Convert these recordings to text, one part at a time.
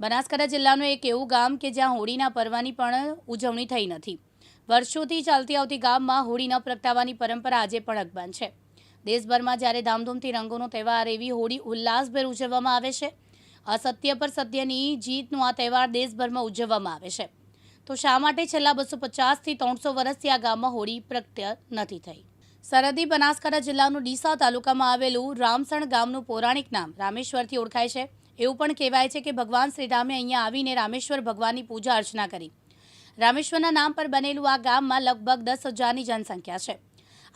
બનાસકાંઠા જિલ્લાનું એક એવું ગામ કે જ્યાં હોળીના પર્વની પણ ઉજવણી થઈ નથી. વર્ષોથી ચાલતી આવતી ગામમાં હોળી ન પ્રગટાવવાની પરંપરા આજે પણ અકબંધ છે. દેશભરમાં જ્યારે ધામધૂમથી રંગોનો તહેવાર એવી હોળી ઉલ્લાસભેર ઉજવવામાં આવે છે અસત્ય પર સત્યની જીતનો આ તહેવાર દેશભરમાં ઉજવવામાં આવે છે. તો શા માટે છેલ્લા બસો પચાસથી ત્રણસો વર્ષથી આ ગામમાં હોળી પ્રગટ્ય નથી થઈ? સરહદી બનાસકાંઠા જિલ્લાનું ડીસા તાલુકામાં આવેલું રામસણ ગામનું પૌરાણિક નામ રામેશ્વરથી ઓળખાય છે. એવું પણ કહેવાય છે કે ભગવાન શ્રીરામે અહીંયા આવીને રામેશ્વર ભગવાનની પૂજા અર્ચના કરી. રામેશ્વરના નામ પર બનેલું આ ગામમાં લગભગ દસ હજારની જનસંખ્યા છે.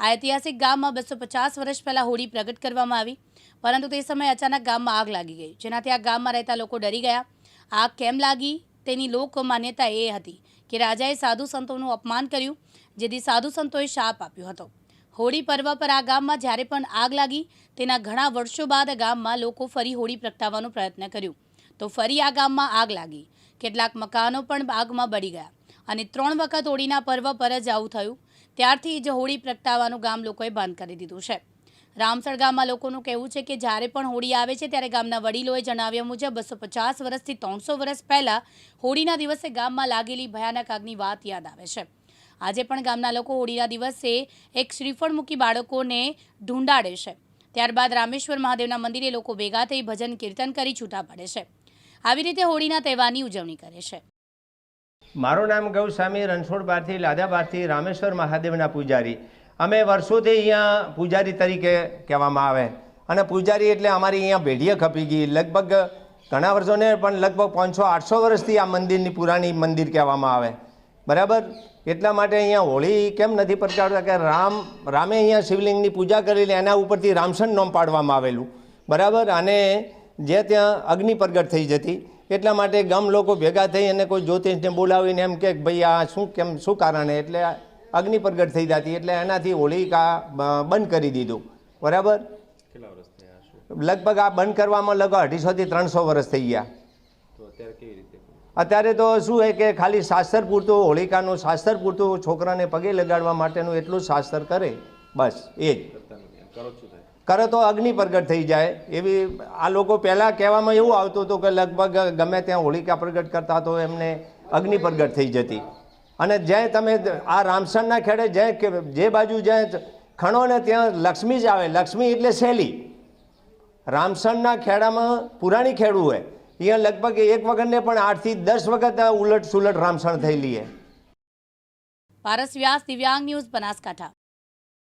આ ઐતિહાસિક ગામમાં બસો પચાસ વર્ષ પહેલાં હોળી પ્રગટ કરવામાં આવી, પરંતુ તે સમયે અચાનક ગામમાં આગ લાગી ગઈ. જેનાથી આ ગામમાં રહેતા લોકો ડરી ગયા. આગ કેમ લાગી? તેની લોક માન્યતા એ હતી કે રાજાએ સાધુ સંતોનું અપમાન કર્યું, જેથી સાધુ સંતોએ શાપ આપ્યો હતો. હોળી પર્વ પર આ ગામમાં જ્યારે પણ આગ લાગી, તેના ઘણા વર્ષો બાદ ગામમાં લોકો ફરી હોળી પ્રગટાવવાનો પ્રયત્ન કર્યો. તો ફરી આ ગામમાં આગ લાગી. કેટલાક મકાનો પણ આગમાં બળી ગયા અને ત્રણ વખત હોળીના પર્વ પર જ આવું થયું. ત્યારથી જ હોળી પ્રગટાવવાનું ગામ લોકોએ બંધ કરી દીધું છે. રામસર ગામમાં લોકોનું કહેવું છે કે જ્યારે પણ હોળી આવે છે ત્યારે ગામના વડીલોએ જણાવ્યા મુજબ બસો પચાસ વર્ષથી ત્રણસો વર્ષ પહેલાં હોળીના દિવસે ગામમાં લાગેલી ભયાનક આગની વાત યાદ આવે છે. આજે પણ ગામના લોકો હોળીના દિવસે એક શ્રીફળ મૂકી બાળકોને ઢૂંઢાડે છે. ત્યારબાદ રામેશ્વર મહાદેવના મંદિરે લોકો ભેગા થઈ ભજન કીર્તન કરી છૂટા પડે છે. આવી રીતે હોળીના તહેવારની ઉજવણી કરે છે. મારું નામ ગૌસ્વામી રણછોડબારથી લાદાબારથી રામેશ્વર મહાદેવના પૂજારી. અમે વર્ષોથી અહીંયા પૂજારી તરીકે કહેવામાં આવે. અને પૂજારી એટલે અમારી અહીંયા ભેઢીએ ખપી ગઈ. લગભગ ઘણા વર્ષોને પણ લગભગ પાંચસો, આઠસો વર્ષથી આ મંદિરની પુરાણી મંદિર કહેવામાં આવે. બરાબર? એટલા માટે અહીંયા હોળી કેમ નથી પ્રચારતા કે રામ રામે અહીંયા શિવલિંગની પૂજા કરેલી એના ઉપરથી રામસન નોમ પાડવામાં આવેલું. બરાબર? અને જે ત્યાં અગ્નિ પ્રગટ થઈ જતી એટલા માટે ગામ લોકો ભેગા થઈ અને કોઈ જ્યોતિષને બોલાવીને એમ કે ભાઈ આ શું કેમ શું કારણે એટલે અગ્નિ પ્રગટ થઈ જતી એટલે એનાથી હોળીકા બંધ કરી દીધું. બરાબર? લગભગ આ બંધ કરવામાં લગભગ અઢીસોથી ત્રણસો વર્ષ થઈ ગયા. અત્યારે તો શું છે કે ખાલી શાસ્ત્ર પૂરતું હોળિકાનું શાસ્ત્ર પૂરતું છોકરાને પગે લગાડવા માટેનું એટલું શાસ્ત્ર કરે. બસ એ જ. કરે તો અગ્નિ પ્રગટ થઈ જાય. એવી આ લોકો પહેલાં કહેવામાં એવું આવતું હતું કે લગભગ ગમે ત્યાં હોળિકા પ્રગટ કરતા તો એમને અગ્નિ પ્રગટ થઈ જતી. અને જ્યાં તમે આ રામસરના ખેડે જ્યાં જે બાજુ જ્યાં ખણો ને ત્યાં લક્ષ્મી જ આવે. લક્ષ્મી એટલે શૈલી. રામસણના ખેડામાં પુરાણી ખેડું હોય. અહીંયા લગભગ એક વખતને પણ આઠથી દસ વખત ઉલટ સુલટ રામસણ થયેલી છે. પારસ વ્યાસ દિવ્યાંગ ન્યૂઝ બનાસકાંઠા.